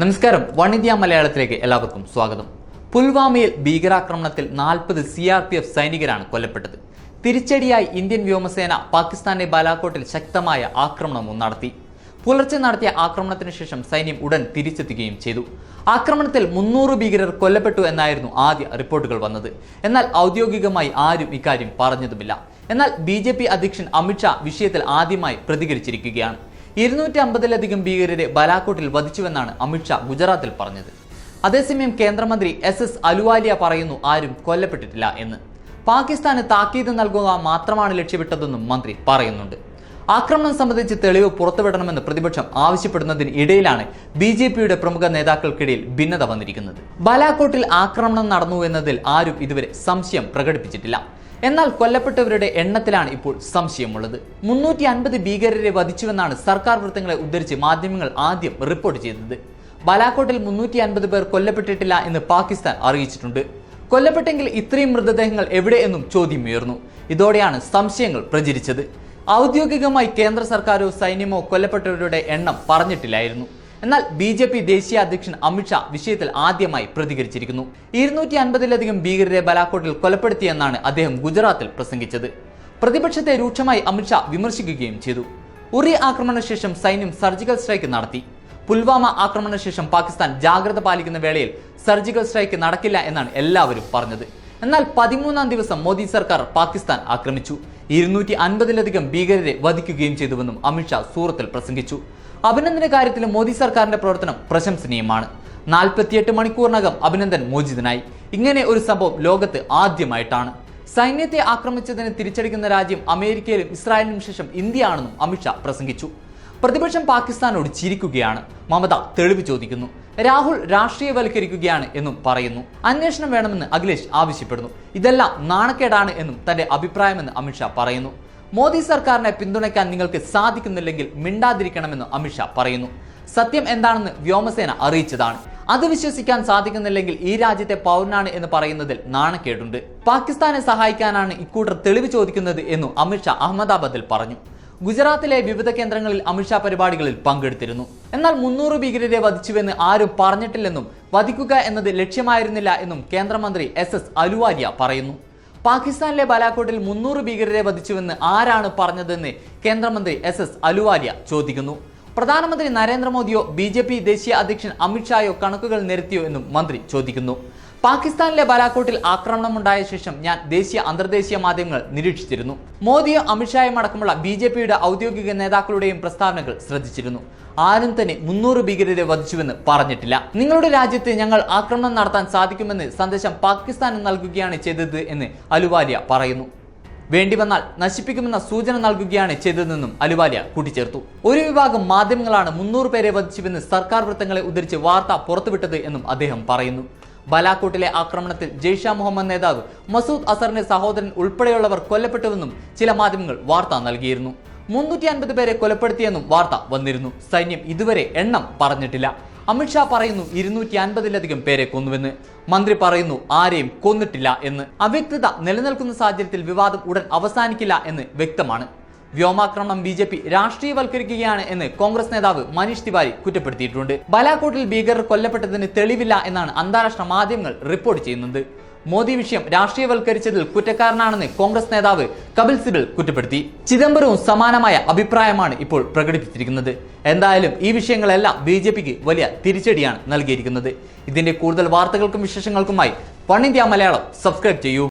നമസ്കാരം. One India മലയാളത്തിലേക്ക് എല്ലാവർക്കും സ്വാഗതം. പുൽവാമയിൽ ഭീകരാക്രമണത്തിൽ നാൽപ്പത് സി ആർ പി എഫ് സൈനികരാണ് കൊല്ലപ്പെട്ടത്. തിരിച്ചടിയായി ഇന്ത്യൻ വ്യോമസേന പാകിസ്ഥാന്റെ ബാലാക്കോട്ടിൽ ശക്തമായ ആക്രമണവും നടത്തി. പുലർച്ചെ നടത്തിയ ആക്രമണത്തിന് ശേഷം സൈന്യം ഉടൻ തിരിച്ചെത്തുകയും ചെയ്തു. ആക്രമണത്തിൽ മുന്നൂറ് ഭീകരർ കൊല്ലപ്പെട്ടു എന്നായിരുന്നു ആദ്യ റിപ്പോർട്ടുകൾ വന്നത്. എന്നാൽ ഔദ്യോഗികമായി ആരും ഇക്കാര്യം പറഞ്ഞതുമില്ല. എന്നാൽ ബി ജെ പി അധ്യക്ഷൻ അമിത്ഷാ വിഷയത്തിൽ ആദ്യമായി പ്രതികരിച്ചിരിക്കുകയാണ്. ഇരുന്നൂറ്റി അമ്പതിലധികം ഭീകരരെ ബലാക്കോട്ടിൽ വധിച്ചുവെന്നാണ് അമിത്ഷാ ഗുജറാത്തിൽ പറഞ്ഞത്. അതേസമയം കേന്ദ്രമന്ത്രി എസ് എസ് അലുവാലിയ പറയുന്നു ആരും കൊല്ലപ്പെട്ടിട്ടില്ല എന്ന്. പാകിസ്ഥാന് താക്കീത് നൽകുക മാത്രമാണ് ലക്ഷ്യമിട്ടതെന്നും മന്ത്രി പറയുന്നുണ്ട്. ആക്രമണം സംബന്ധിച്ച് തെളിവ് പുറത്തുവിടണമെന്ന് പ്രതിപക്ഷം ആവശ്യപ്പെടുന്നതിന് ഇടയിലാണ് ബി ജെ പിയുടെ പ്രമുഖ നേതാക്കൾക്കിടയിൽ ഭിന്നത വന്നിരിക്കുന്നത്. ബാലാക്കോട്ടിൽ ആക്രമണം നടന്നു എന്നതിൽ ആരും ഇതുവരെ സംശയം പ്രകടിപ്പിച്ചിട്ടില്ല. എന്നാൽ കൊല്ലപ്പെട്ടവരുടെ എണ്ണത്തിലാണ് ഇപ്പോൾ സംശയമുള്ളത്. മുന്നൂറ്റി അൻപത് ഭീകരരെ വധിച്ചുവെന്നാണ് സർക്കാർ വൃത്തങ്ങളെ ഉദ്ധരിച്ച് മാധ്യമങ്ങൾ ആദ്യം റിപ്പോർട്ട് ചെയ്തത്. ബാലാക്കോട്ടിൽ മുന്നൂറ്റി അൻപത് പേർ കൊല്ലപ്പെട്ടിട്ടില്ല എന്ന് പാകിസ്ഥാൻ അറിയിച്ചിട്ടുണ്ട്. കൊല്ലപ്പെട്ടെങ്കിൽ ഇത്രയും മൃതദേഹങ്ങൾ എവിടെ എന്നും ചോദ്യമുയർന്നു ഇതോടെയാണ് സംശയങ്ങൾ പ്രചരിച്ചത്. ഔദ്യോഗികമായി കേന്ദ്ര സർക്കാരോ സൈന്യമോ കൊല്ലപ്പെട്ടവരുടെ എണ്ണം പറഞ്ഞിട്ടില്ലായിരുന്നു. എന്നാൽ ബി ജെ പി ദേശീയ അധ്യക്ഷൻ അമിത്ഷാ വിഷയത്തിൽ ആദ്യമായി പ്രതികരിച്ചിരിക്കുന്നു. ഇരുന്നൂറ്റി അൻപതിലധികം ഭീകരരെ ബലാക്കോട്ടിൽ കൊലപ്പെടുത്തിയെന്നാണ് അദ്ദേഹം ഗുജറാത്തിൽ പ്രസംഗിച്ചത്. പ്രതിപക്ഷത്തെ രൂക്ഷമായി അമിത്ഷാ വിമർശിക്കുകയും ചെയ്തു. ഉറി ആക്രമണശേഷം സൈന്യം സർജിക്കൽ സ്ട്രൈക്ക് നടത്തി. പുൽവാമ ആക്രമണശേഷം പാകിസ്ഥാൻ ജാഗ്രത പാലിക്കുന്ന വേളയിൽ സർജിക്കൽ സ്ട്രൈക്ക് നടക്കില്ല എന്നാണ് എല്ലാവരും പറഞ്ഞത്. എന്നാൽ പതിമൂന്നാം ദിവസം മോദി സർക്കാർ പാകിസ്ഥാൻ ആക്രമിച്ചു. ഇരുന്നൂറ്റി അൻപതിലധികം ഭീകരരെ വധിക്കുകയും ചെയ്തുവെന്നും അമിത്ഷാ സൂറത്തിൽ പ്രസംഗിച്ചു. അഭിനന്ദന കാര്യത്തിൽ മോദി സർക്കാരിന്റെ പ്രവർത്തനം പ്രശംസനീയമാണ്. നാൽപ്പത്തിയെട്ട് മണിക്കൂറിനകം അഭിനന്ദൻ മോചിതനായി. ഇങ്ങനെ ഒരു സംഭവം ലോകത്ത് ആദ്യമായിട്ടാണ്. സൈന്യത്തെ ആക്രമിച്ചതിന് തിരിച്ചടിക്കുന്ന രാജ്യം അമേരിക്കയിലും ഇസ്രായേലിനും ശേഷം ഇന്ത്യയാണെന്നും അമിത്ഷാ പ്രസംഗിച്ചു. പ്രതിപക്ഷം പാകിസ്ഥാനോട് ചിരിക്കുകയാണ്. മമത തെളിവ് ചോദിക്കുന്നു. രാഹുൽ രാഷ്ട്രീയവൽക്കരിക്കുകയാണ് എന്നും പറയുന്നു. അന്വേഷണം വേണമെന്ന് അഖിലേഷ് ആവശ്യപ്പെടുന്നു. ഇതെല്ലാം നാണക്കേടാണ് എന്നും തന്റെ അഭിപ്രായമെന്ന് അമിത്ഷാ പറയുന്നു. മോദി സർക്കാരിനെ പിന്തുണയ്ക്കാൻ നിങ്ങൾക്ക് സാധിക്കുന്നില്ലെങ്കിൽ മിണ്ടാതിരിക്കണമെന്ന് അമിത്ഷാ പറയുന്നു. സത്യം എന്താണെന്ന് വ്യോമസേന അറിയിച്ചതാണ്. അത് വിശ്വസിക്കാൻ സാധിക്കുന്നില്ലെങ്കിൽ ഈ രാജ്യത്തെ പൗരനാണ് എന്ന് പറയുന്നതിൽ നാണക്കേടുണ്ട്. പാകിസ്ഥാനെ സഹായിക്കാനാണ് ഇക്കൂട്ടർ തെളിവ് ചോദിക്കുന്നത് എന്നും അമിത്ഷാ അഹമ്മദാബാദിൽ പറഞ്ഞു. ഗുജറാത്തിലെ വിവിധ കേന്ദ്രങ്ങളിൽ അമിത്ഷാ പരിപാടികളിൽ പങ്കെടുത്തിരുന്നു. എന്നാൽ മുന്നൂറ് ഭീകരരെ വധിച്ചുവെന്ന് ആരും പറഞ്ഞിട്ടില്ലെന്നും വധിക്കുക എന്നത് ലക്ഷ്യമായിരുന്നില്ല എന്നും കേന്ദ്രമന്ത്രി എസ് എസ് അലുവാലിയ പറയുന്നു. പാകിസ്ഥാനിലെ ബാലാക്കോട്ടിൽ മുന്നൂറ് ഭീകരരെ വധിച്ചുവെന്ന് ആരാണ് പറഞ്ഞതെന്ന് കേന്ദ്രമന്ത്രി എസ് എസ് അലുവാലിയ ചോദിക്കുന്നു. പ്രധാനമന്ത്രി നരേന്ദ്രമോദിയോ ബി ജെ പി ദേശീയ അധ്യക്ഷൻ അമിത്ഷായോ കണക്കുകൾ നിരത്തിയോ എന്നും മന്ത്രി ചോദിക്കുന്നു. പാകിസ്ഥാനിലെ ബാലാക്കോട്ടിൽ ആക്രമണമുണ്ടായ ശേഷം ഞാൻ ദേശീയ അന്തർദേശീയ മാധ്യമങ്ങൾ നിരീക്ഷിച്ചിരുന്നു. മോദിയും അമിത്ഷായും അടക്കമുള്ള ബി ജെ പിയുടെ ഔദ്യോഗിക നേതാക്കളുടെയും പ്രസ്താവനകൾ ശ്രദ്ധിച്ചിരുന്നു. ആരും തന്നെ മുന്നൂറ് ഭീകരരെ വധിച്ചുവെന്ന് പറഞ്ഞിട്ടില്ല. നിങ്ങളുടെ രാജ്യത്ത് ഞങ്ങൾ ആക്രമണം നടത്താൻ സാധിക്കുമെന്ന് സന്ദേശം പാകിസ്ഥാന് നൽകുകയാണ് ചെയ്തത് എന്ന് അലുവാലിയ പറയുന്നു. വേണ്ടി വന്നാൽ നശിപ്പിക്കുമെന്ന സൂചന നൽകുകയാണ് ചെയ്തതെന്നും അലുവാലിയ കൂട്ടിച്ചേർത്തു. ഒരു വിഭാഗം മാധ്യമങ്ങളാണ് മുന്നൂറ് പേരെ വധിച്ചുവെന്ന് സർക്കാർ വൃത്തങ്ങളെ ഉദ്ധരിച്ച് വാർത്ത പുറത്തുവിട്ടത് എന്നും അദ്ദേഹം പറയുന്നു. ബലാക്കോട്ടിലെ ആക്രമണത്തിൽ ജെയ്ഷ മുഹമ്മദ് നേതാവ് മസൂദ് അസറിന്റെ സഹോദരൻ ഉൾപ്പെടെയുള്ളവർ കൊല്ലപ്പെട്ടുവെന്നും ചില മാധ്യമങ്ങൾ വാർത്ത നൽകിയിരുന്നു. മുന്നൂറ്റി അൻപത് പേരെ കൊലപ്പെടുത്തിയെന്നും വാർത്ത വന്നിരുന്നു. സൈന്യം ഇതുവരെ എണ്ണം പറഞ്ഞിട്ടില്ല. അമിത്ഷാ പറയുന്നു ഇരുന്നൂറ്റി അൻപതിലധികം പേരെ കൊന്നുവെന്ന്. മന്ത്രി പറയുന്നു ആരെയും കൊന്നിട്ടില്ല എന്ന്. അവ്യക്തത നിലനിൽക്കുന്ന സാഹചര്യത്തിൽ വിവാദം ഉടൻ അവസാനിക്കില്ല എന്ന് വ്യക്തമാണ്. വ്യോമാക്രമണം ബി ജെ പി രാഷ്ട്രീയവൽക്കരിക്കുകയാണ് എന്ന് കോൺഗ്രസ് നേതാവ് മനീഷ് തിവാരി കുറ്റപ്പെടുത്തിയിട്ടുണ്ട്. ബലാക്കോട്ടിൽ ഭീകരർ കൊല്ലപ്പെട്ടതിന് തെളിവില്ല എന്നാണ് അന്താരാഷ്ട്ര മാധ്യമങ്ങൾ റിപ്പോർട്ട് ചെയ്യുന്നത്. മോദി വിഷയം രാഷ്ട്രീയവൽക്കരിച്ചതിൽ കുറ്റക്കാരനാണെന്ന് കോൺഗ്രസ് നേതാവ് കപിൽ സിബൽ കുറ്റപ്പെടുത്തി. ചിദംബരവും സമാനമായ അഭിപ്രായമാണ് ഇപ്പോൾ പ്രകടിപ്പിച്ചിരിക്കുന്നത്. എന്തായാലും ഈ വിഷയങ്ങളെല്ലാം ബി ജെ പിക്ക് വലിയ തിരിച്ചടിയാണ് നൽകിയിരിക്കുന്നത്. ഇതിന്റെ കൂടുതൽ വാർത്തകൾക്കും വിശേഷങ്ങൾക്കുമായി വൺ ഇന്ത്യ മലയാളം സബ്സ്ക്രൈബ് ചെയ്യൂ.